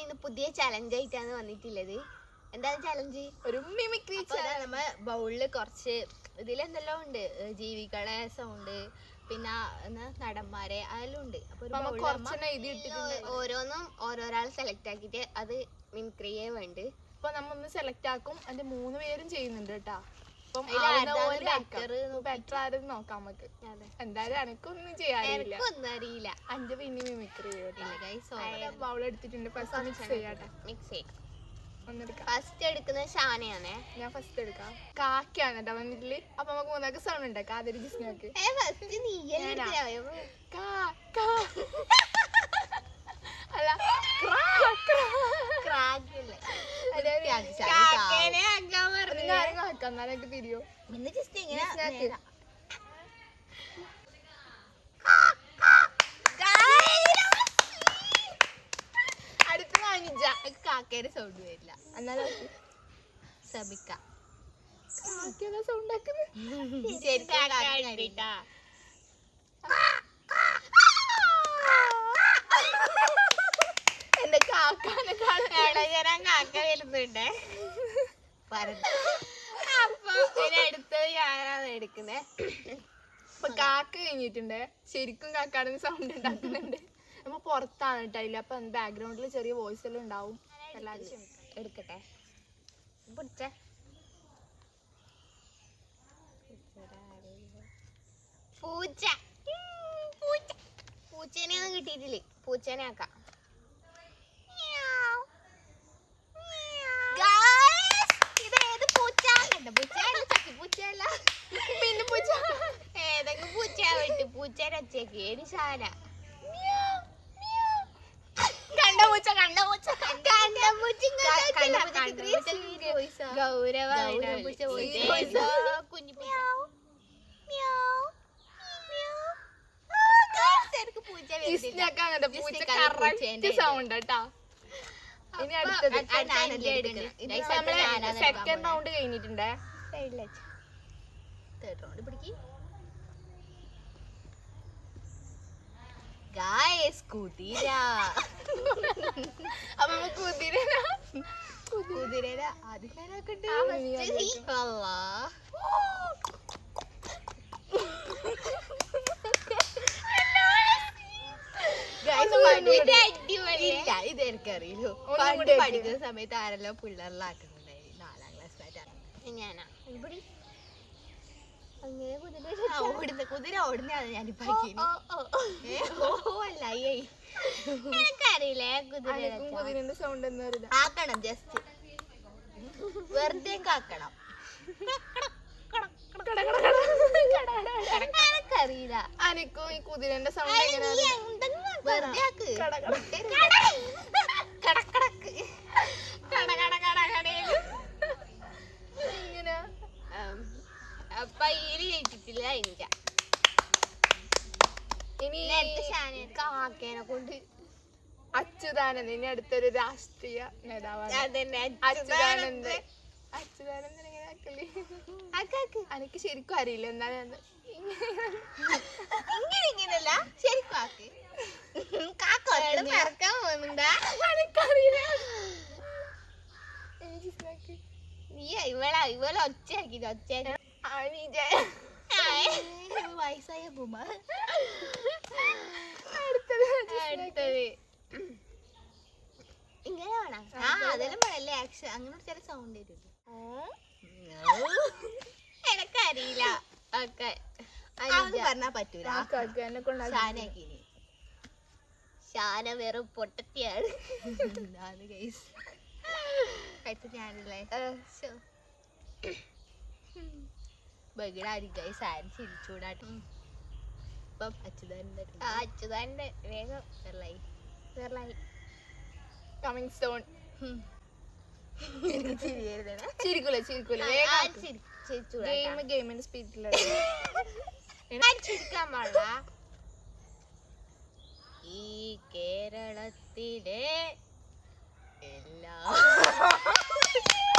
ഇന്ന് പുതിയ ചലഞ്ച് ആയിട്ടാണ് വന്നിട്ടുള്ളത്. എന്താണ് ചലഞ്ച് ഒരു മിമിക്രി നമ്മ ബൗളിൽ കുറച്ച് ഇതിലെന്തെല്ലാം ഉണ്ട്. ജീവികളെ സൗണ്ട് പിന്നെ നടന്മാരെ അതെല്ലാം ഉണ്ട്. അപ്പൊ. ഓരോന്നും ഓരോരാൾ സെലക്ട് ആക്കിയിട്ട് അത് മിമിക്രിയേ വേണ്ട. അപ്പൊ നമ്മൊന്ന് സെലക്ട് ആക്കും. അതിന്റെ മൂന്ന് പേരും ചെയ്യുന്നുണ്ട് കേട്ടാ. അപ്പം ബെറ്റർ ആരും നോക്കാം. നമുക്ക്. എന്തായാലും എനക്കൊന്നും ചെയ്യാറില്ല അറിയില്ല. അഞ്ച് പിന്നെ മിമിക്രി ബൗൾ എടുത്തിട്ടുണ്ട്. ഫസ്റ്റ് മിക്സ് ചെയ്യാട്ടെ മിക്സ് ചെയ്യും. ഫസ്റ്റ് എടുക്കുന്നത് ഷാനയാണേ ഞാൻ ഫസ്റ്റ് എടുക്കാം. കാക്കയാണ് കേട്ടോ വന്നിട്ടിൽ. അപ്പൊ നമുക്ക് മൂന്നാക്ക് സൗണ്ട് ഉണ്ടാക്കാം അതൊരു ജിസ്നോക്ക്. ഫസ്റ്റ് നീ കാ അല്ല തിരിയോ. ജസ്റ്റ് ഇങ്ങനെ കാക്കേടെ സൗണ്ട് വരില്ല. എന്നാലും സബിക്ക. കാക്കതാ സൗണ്ട് ആക്കുന്നത്? ശരി കാക്ക കാണാൻ കാക്ക വരുന്നുണ്ട്. അപ്പൊ പിന്നെ അടുത്തത് ഞാനാണ് എടുക്കുന്നേ. അപ്പൊ കാക്ക കഴിഞ്ഞിട്ടുണ്ട്. ശരിക്കും കാക്കാടിന് സൗണ്ട് ഉണ്ടാക്കുന്നുണ്ട്. നമ്മ പുറത്താണ് കേട്ടോ ഇല്ല അപ്പൊ ബാക്ക്ഗ്രൗണ്ടിൽ ചെറിയ വോയിസ് എല്ലാം ഉണ്ടാവും. എല്ലാവരും എടുക്കട്ടെ. പിടിച്ചേ പൂച്ച. പൂച്ച. പൂച്ച പൂച്ചേനെയൊന്നും കിട്ടിയിട്ടില്ലേ? പൂച്ചേനെ ആക്കാം Guys, ഇത് ഏത് പൂച്ച? കണ്ട പൂച്ചയല്ല, ചക്കിപ്പൂച്ചയല്ല. പിന്നെ പൂച്ച ഏതെങ്കിലും പൂച്ചയാ വിട്ട് പൂച്ചേനെ ഒച്ചയ്ക്ക് ഏത് ശാല കണ്ട പൂച്ച കണ്ട പൂച്ച ഗൗരവ ഗൗരവപൂച്ച voice. കുഞ്ഞു പൂച്ച ഇസ്നക്കാണ് കേട്ടോ ഇത്. സൗണ്ട് കേട്ടോ. ഇനി അടുത്തത് നമ്മളെ സെക്കൻഡ് റൗണ്ട് കഴിഞ്ഞിട്ടുണ്ടേ? തേർഡ് റൗണ്ട് പിടിക്ക് ഗായ്സ് കുതിര അപ്പൊ കുതിര കുതിരയുടെ ആദ്യക്കാരൊക്കെ ആ, first നീ ഇല്ല ഇത് എനിക്കറിയില്ലോ. പണ്ട് പഠിക്കുന്ന സമയത്ത് ആരെല്ലാം പിള്ളേരിലാക്കുന്നുണ്ടായിരുന്നു നാലാം ക്ലാസ്സിലായിട്ടാണ് ഞാനാ. ഇവിടെ അങ്ങനെ കുതിര ഓടുന്ന കുതിര ഓടുന്നതാണ് ഞാനിപ്പോ ഏ, ഓ അല്ല അയ്യേ എനിക്കറിയില്ലേ കുതിര കുതിരന്റെ സൗണ്ട് എന്ന് പറയുന്നത് ആക്കണം ജസ്റ്റ് വെറുതെ ആക്കണം. എനിക്കറിയില്ല. അനക്കും ഈ കുതിരന്റെ സൗണ്ട് എങ്ങനെ വെറുതെ ആക്ക്. കട, കട. കടക്കടക്ക് കട കട കട കടയിൽ ഇങ്ങനെ അപ്പൊ ഇതിൽ ജയിച്ചിട്ടില്ല ഇന്ത്യ ഇനി കാക്കേനെ കൊണ്ട് അച്യുതാനന്ദൻ ഇനി അടുത്തൊരു രാഷ്ട്രീയ നേതാവാണ്. അതന്നെ അച്യുതാനന്ദൻ. അച്യുതാനന്ദൻ എങ്ങനെ ആക്കൽ അനക്ക് ശരിക്കും അറിയില്ല എന്താണ് ഇങ്ങനെ ഇങ്ങനല്ല ശരിക്കും ആക്ക്. കാക്കോട് പോകുന്നുണ്ടാ? എനിക്ക്. നീ ഇവളാ ഇവളെ ഒച്ചയാക്കി. വയസ്സായ ബുമ അടുത്തത് ഇങ്ങനെ വേണം. ആ അതെല്ലാം പറയല്ലേ ആക്ഷൻ അങ്ങനെ ചില സൗണ്ട് വരും. എനക്കറിയില്ല. ഓക്കെ. പറഞ്ഞാ പറ്റൂല. ഷാനാക്കിനി ഷാന വെറും പൊട്ടത്തിയാണ്. ഗൈസ് അടുത്ത ഞാനല്ലേ? ബഗിടാരി ഗൈസ് ആരും ചിരിച്ചൂടാട്ടും. ഇപ്പം അച്യുതാന്റെ അച്യുതാന്റെ വേഗം. വെറലായി വെറലായി കമ്മിങ് സോൺ എനിക്ക് ചിരിക്കൂല ചിരിക്കൂല. ഗെയിം ഗെയിമിന്റെ സ്പീഡിലാണ് ചിരിക്കാൻ പാടില്ല. ഈ കേരളത്തിലെ എല്ലാ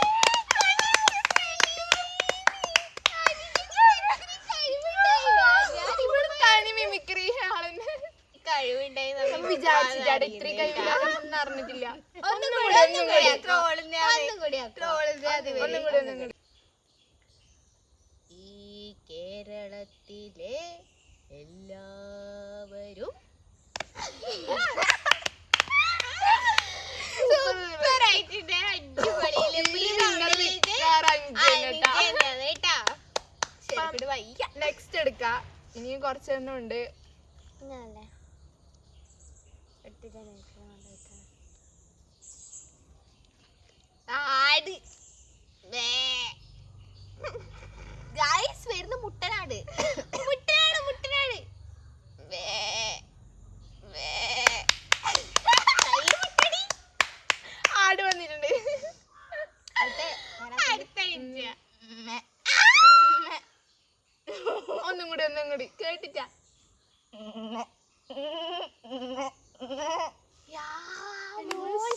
ഒന്നും കൂടി, ഒന്നും കൂടി. ഒന്നും കൂടി. ഒന്നും കൂടി ഒന്നും കൂടി ഈ കേരളത്തിലെ എല്ലാവരും നെക്സ്റ്റ് എടുക്ക. ഇനിയും കുറച്ചെണ്ണം ഉണ്ട്. ആട് ഗായ്സ് വരുന്ന മുട്ടനാട്. മുട്ടനാട് മുട്ടനാട്. ആട് വന്നിട്ടുണ്ട്. ഒന്നും കൂടി ഒന്നും കൂടി. കേട്ടിട്ടാ യാ,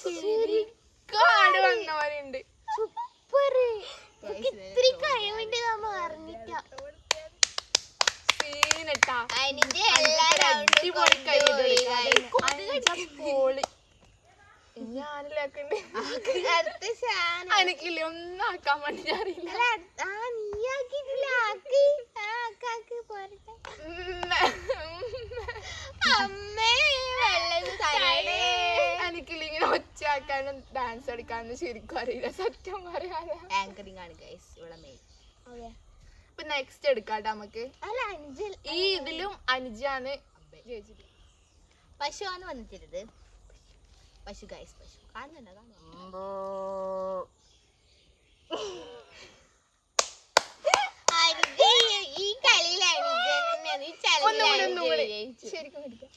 ശരിക്കും ആട് വന്ന പോലെ ഉണ്ട് സൂപ്പർ ഇത്തിരി കഴിവുണ്ട് നമ്മ അറിഞ്ഞിട്ടാ സീനട്ടാ അതിന്റെ എല്ലാ round ഉം അടിപൊളി കൈ കൊണ്ടുപോയി guys. പോളി ഞാനില്ലാക്കണ്ട് എനിക്കില്ല ഒന്നും ആക്കാൻ വേണ്ടി തരണേ. എനിക്കില്ല ഇങ്ങനെ ഒച്ചയാക്കാനും ഡാൻസ് കളിക്കാനും ശരിക്കും അറിയില്ല. സത്യം പറയാതെ Anchoring ആണ് guys, ഇവിടെ main. ഇപ്പൊ നെക്സ്റ്റ് എടുക്കാട്ടോ നമുക്ക്. ഈ ഇതിലും അനുജാണ് ജയിച്ചത്. പശുവാണ് വന്നിട്ടുള്ളത് പശു ഗൈസ് പശു കാണുന്നുണ്ടോ കാണുന്നുണ്ടോ? ഈ ജയിച്ചു. ശരിക്കും പിടിക്കാം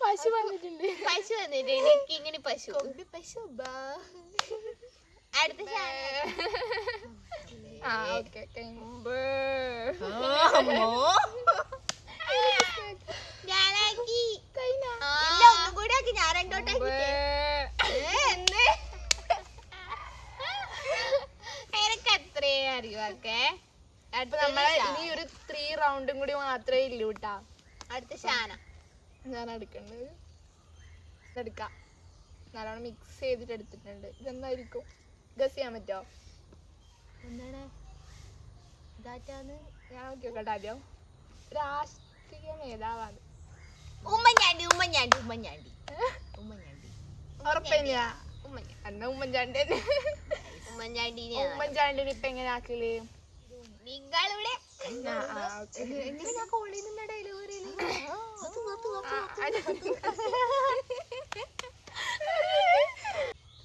പശു വന്നിട്ടുണ്ട് പശു വന്നിട്ടുണ്ട് എനിക്ക് ഇങ്ങനെ പശു പശു അടുത്ത. ആ ഓക്കെ ഞാനാക്കി. ഇല്ല ഒന്നും കൂടി ആക്കി. ഞാൻ രണ്ടോട്ടാക്കി എനിക്ക് അത്രേ അറിയുവൊക്കെ അപ്പൊ നമ്മളെ ഇനി ഒരു ത്രീ റൗണ്ടും കൂടി മാത്രമേ ഇല്ലൂ കേട്ടാ അടുത്ത ഷാന ഞാൻ എടുക്കേണ്ടത് എടുക്കാം. നല്ലോണം മിക്സ് ചെയ്തിട്ട് എടുത്തിട്ടുണ്ട്. ഇതെന്തായിരിക്കും? ഗസ് ചെയ്യാൻ പറ്റോ എന്താണ്? ഇതാറ്റാന്ന് ഞാൻ ആദ്യം. രാഷ്ട്രീയ നേതാവാണ്. ഉമ്മൻചാണ്ടി ഉമ്മൻചാണ്ടി ഉമ്മൻചാണ്ടി. ഉറപ്പില്ല. എന്നാ ഉമ്മൻചാണ്ടി തന്നെ. ഉമ്മഞ്ഞാണ്ടിനെയാണ് ഉമ്മൻചാണ്ടിനെ ഇപ്പൊ എങ്ങനെ ആക്കൽ. എങ്ങനെ ഞാൻ കോളിൽ നിന്ന ഡെലിവറി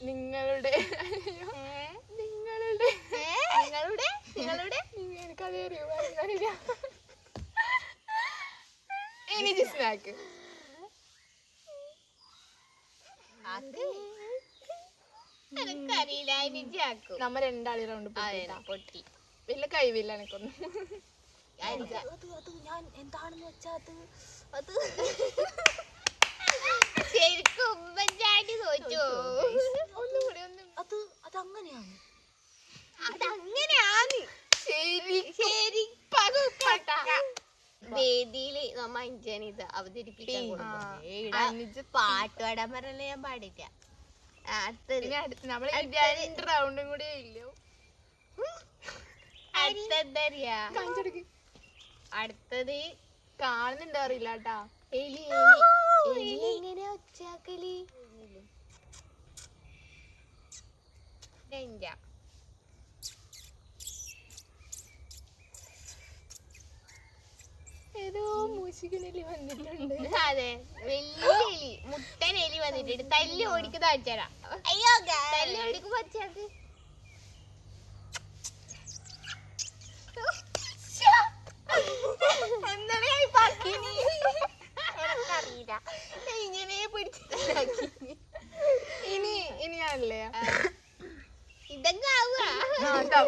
നിങ്ങളുടെ നിങ്ങളുടെ നിങ്ങളുടെ നിങ്ങളുടെ നിങ്ങ- എനിക്കത് അറിയോ അറിയില്ല ഇനി സ്നാക്ക് അത് നമ്മ രണ്ടാളി റൗണ്ട് പൊട്ടി. വലിയ കഴിവില്ല എനിക്കൊന്നും. അത് ഞാൻ എന്താണെന്ന് വെച്ചാ അത് അത് ശരിക്കും ഉമ്മൻചാണ്ടി തോറ്റോ ഒന്നും കൂടി ഒന്നും അത് അതങ്ങനെയാണ്. അതങ്ങനെയാണ്. ശരി ശരി പകുപ്പട്ട. വേദിയിൽ നമ്മ അഞ്ചനിത് ഇത് അവതരിപ്പിക്കാൻ പാട്ട് പാടാൻ പറഞ്ഞാൽ ഞാൻ പാടില്ല. രണ്ട് റൗണ്ടും കൂടി കാണിച്ചെടുക്ക്. അടുത്തത് കാണുന്നുണ്ടോ അറിയില്ല കേട്ടാ. എലി എലി എങ്ങനെ ഒച്ചാക്കലി രഞ്ജ മൂഷികനെല്ലി വന്നിട്ടുണ്ട്. അതെ വലിയ എലി മുട്ടൻ എലി വന്നിട്ടുണ്ട്. തല്ലി ഓടിക്കുന്ന അച്ഛനാ അയ്യോ തല്ലി ഓടിക്കുമ്പോ എനിക്കറിയില്ല. ഇങ്ങനെ പിടിച്ചിട്ടാക്കി ഇനി ഇനി ഞാനല്ലേ ഇതൊക്കെ ആവുക ആ, ട്ടോ.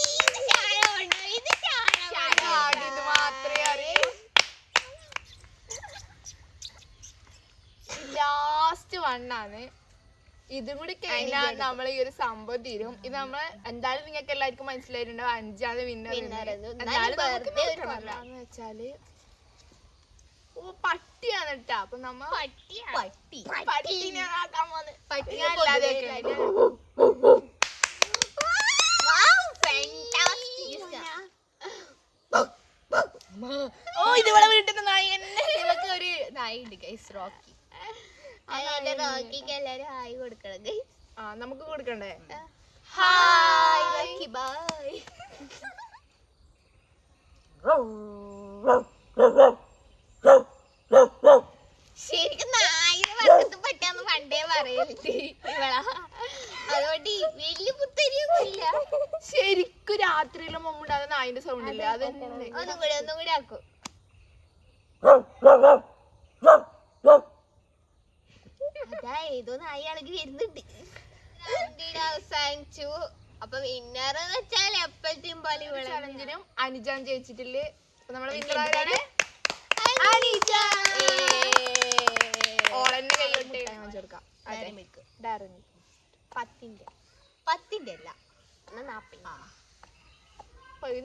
ഇത് ചാണകമുണ്ടോ? ഇത് ചാണകമുണ്ടോ? ആകെ ഇത് മാത്രമേ അറിയൂ ലാസ്റ്റ് വണ്ണാണ് ഇതും കൂടി കഴിഞ്ഞാൽ നമ്മൾ ഈ ഒരു സംഭവം തീരും. ഇത് നമ്മൾ എന്തായാലും നിങ്ങൾക്ക് എല്ലാവർക്കും മനസ്സിലായിട്ടുണ്ടാവും അഞ്ചാണ് വിന്നർ. എന്ന് വെച്ചാൽ ഓ പട്ടിയാണ് കേട്ടാ അപ്പൊ നമ്മ പട്ടി. പട്ടിനെ. ഓ ഇത് വീട്ടിൽ നിന്ന് നായി തന്നെ ഇവക്ക് ഒരു നായി ഉണ്ട് ഗൈസ് റോക്കി. റോക്കിക്ക് എല്ലാരും ഹായ് കൊടുക്കണം ആ നമുക്ക് കൊടുക്കണ്ടേ? ഹായ് റോക്കി ബൈ ശരിക്കും നായിനെ വർക്കത്ത് പറ്റാന്ന് പണ്ടേ പറയരുത് ഇവളാ. അതുകൊണ്ട് വലിയ പുത്തരിയൊന്നുമില്ല. ശരിക്കും രാത്രിയിലും മുമ്പുണ്ടാകുന്ന നായിന്റെ സൗണ്ട് ഇല്ല? അത് ഒന്നും കൂടി ഒന്നും കൂടി ആക്കും. അതാ ഏതോ നായി ആണെങ്കിൽ വരുന്നുണ്ട്. രണ്ടിടെ അവസാനിച്ചു. അപ്പൊ വിന്നർ എന്ന് വെച്ചാൽ എപ്പോഴത്തെയും പോലെ ഇവിടെ ചലഞ്ചിനും അനുജാൻ ജയിച്ചിട്ടില്ലേ? നമ്മളെ ഓളെന്നെ കൊടുക്കാം. പത്തിന്റെ. പത്തിന്റെ അല്ല. എന്നാ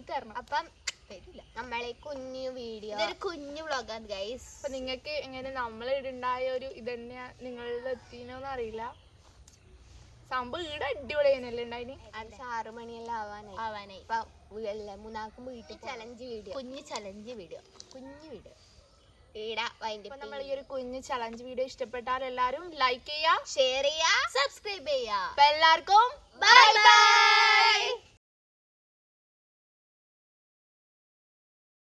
തരണം. അപ്പം തരില്ല. നമ്മളെ കുഞ്ഞു വീഡിയോ. ഇതൊരു കുഞ്ഞു വ്ളോഗാണ് ഗൈസ് അപ്പൊ നിങ്ങൾക്ക് എങ്ങനെ നമ്മളെ ഉണ്ടായ ഒരു ഇതന്നെ നിങ്ങളിൽ എത്തിനോന്ന് അറിയില്ല. സംഭവം ഈടെ അടിപൊളിയാനല്ലേ ഉണ്ടായിന്? ആറ് മണിയെല്ലാം ആവാനായി. ആവാനായി. ഇപ്പൊ മൂന്നാക്കും വീട്ടിൽ ചലഞ്ച് വീഡിയോ. കുഞ്ഞു ചലഞ്ച് വീഡിയോ. കുഞ്ഞു വീഡിയോ. നമ്മൾ ഈ ഒരു കുഞ്ഞു ചലഞ്ച് വീഡിയോ ഇഷ്ടപ്പെട്ടാൽ എല്ലാരും ലൈക്ക് ചെയ്യാ ഷെയർ ചെയ്യാ സബ്സ്ക്രൈബ് ചെയ്യാ. അപ്പൊ എല്ലാവർക്കും ബൈ ബൈ